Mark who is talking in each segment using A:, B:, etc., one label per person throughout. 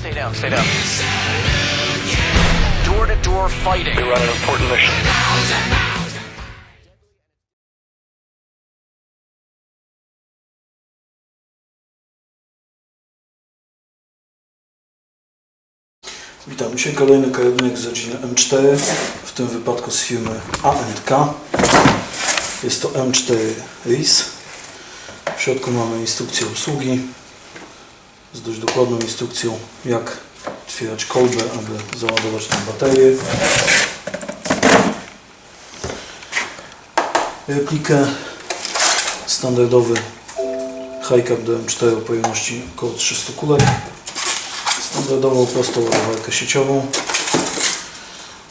A: Stay down, stay down. Door to door fighting.
B: You're on an important mission.
C: Witam. Dzisiaj kolejny karabinek z rodziny M4, w tym wypadku z firmy A&K. Jest to M4 RIS. W środku mamy instrukcję obsługi z dość dokładną instrukcją jak otwierać kolbę, aby załadować tę baterię. Replikę standardowy high-cap do M4 o pojemności około 300 kulek standardową prostą ładowarkę sieciową,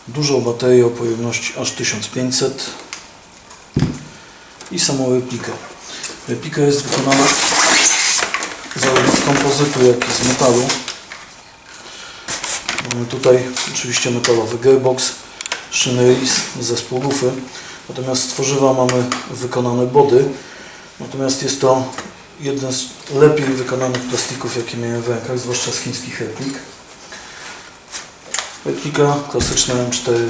C: dużą baterię o pojemności aż 1500 i samą replikę. Replika jest wykonana z kompozytu, jak i z metalu. Mamy tutaj oczywiście metalowy gearbox, szyny RIS, zespół lufy, natomiast z tworzywa mamy wykonane body, natomiast jest to jeden z lepiej wykonanych plastików, jakie miałem w rękach, zwłaszcza z chińskich replik. Replika klasyczna M4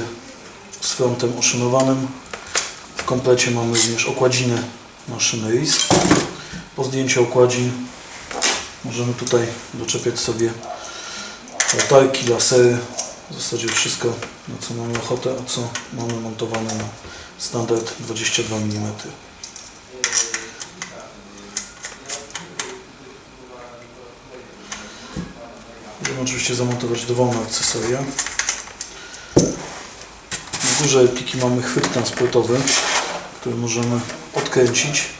C: z frontem oszynowanym. W komplecie mamy również okładziny maszyny RIS. Po zdjęciu okładzin możemy tutaj doczepiać sobie latarki, lasery, w zasadzie wszystko, na co mamy ochotę, a co mamy montowane na standard 22 mm. Możemy oczywiście zamontować dowolne akcesoria. W dużej pliki mamy chwyt transportowy, który możemy odkręcić.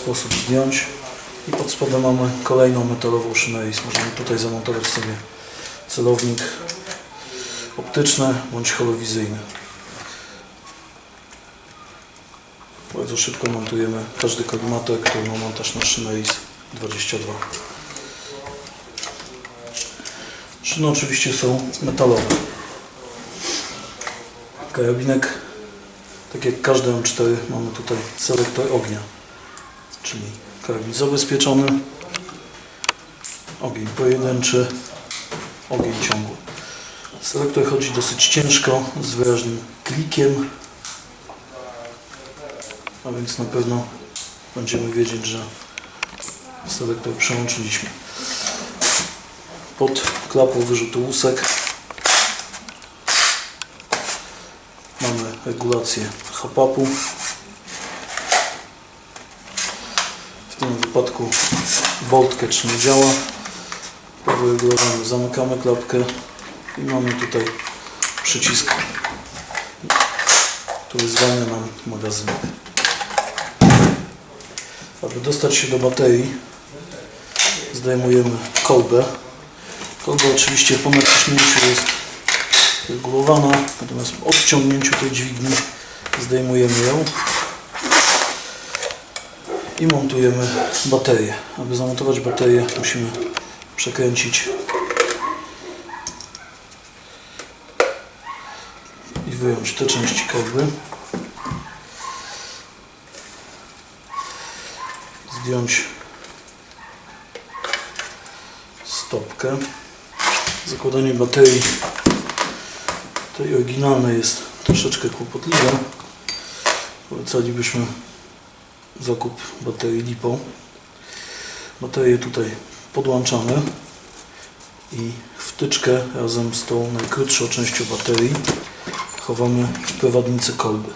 C: Sposób zdjąć. I pod spodem mamy kolejną metalową szynę RIS. Możemy tutaj zamontować sobie celownik optyczny bądź holowizyjny. Bardzo szybko montujemy każdy kolimator, który ma montaż na szynę RIS 22. Szyny oczywiście są metalowe. Karabinek, tak jak każdy M4, mamy tutaj selektor ognia, czyli karabin zabezpieczony, ogień pojedynczy, ogień ciągły. Selektor chodzi dosyć ciężko, z wyraźnym klikiem, a więc na pewno będziemy wiedzieć, że selektor przełączyliśmy. Pod klapą wyrzutu łusek mamy regulację hop-upu. W tym wypadku bolt catch nie działa. Wyregulowaniu zamykamy klapkę i mamy tutaj przycisk, który zwalnia nam magazynek. Aby dostać się do baterii zdejmujemy kolbę. Kolba oczywiście po naciśnięciu jest regulowana, natomiast po odciągnięciu tej dźwigni zdejmujemy ją i montujemy baterię. Aby zamontować baterię musimy przekręcić i wyjąć te części kolby. Zdjąć stopkę. Zakładanie baterii tej oryginalnej jest troszeczkę kłopotliwe. Polecalibyśmy zakup baterii LiPo. Baterię tutaj podłączamy i wtyczkę razem z tą najkrótszą częścią baterii chowamy w prowadnicy kolby.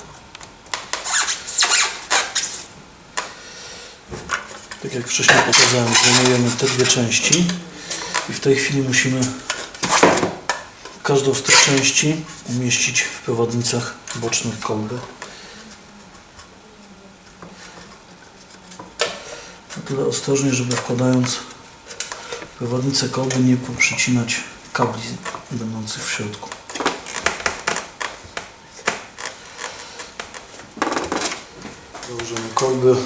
C: Tak jak wcześniej pokazałem, zdejmujemy te dwie części i w tej chwili musimy każdą z tych części umieścić w prowadnicach bocznych kolby. Tyle ostrożnie, żeby wkładając prowadnicę kolby nie poprzycinać kabli będących w środku. Założymy kolby.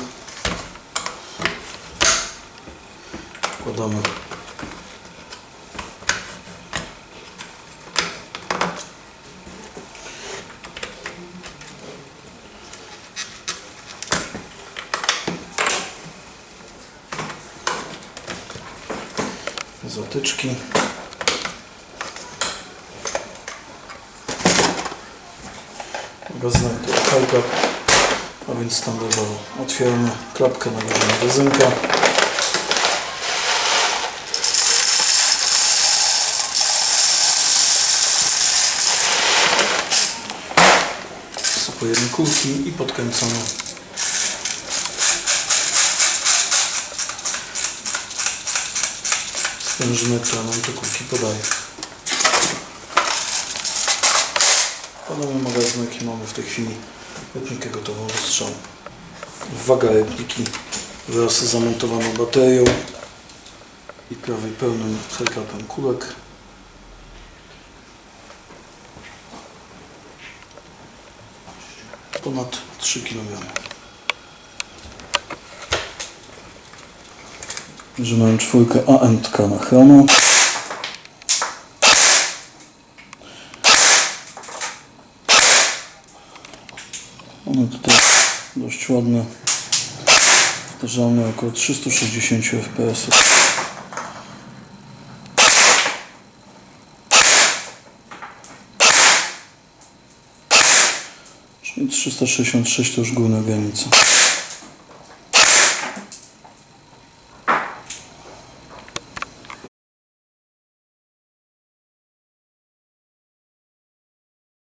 C: Wkładamy zatyczki. Magazynek to high a więc standardowo otwieramy klapkę na górze magazynka. Sypujemy kulki i podkręcamy sprężynę, która nam te kulki podaje. Podobny magazynek i mamy w tej chwili replikę gotową do strzału. Waga repliki wraz z zamontowaną baterią i prawie pełnym helkapem kulek. Ponad 3 kg. Że mam czwórkę ANTK na chrono. One tutaj dość ładne. Powtarzalne około 360 fps. Czyli 366 to już górna granica.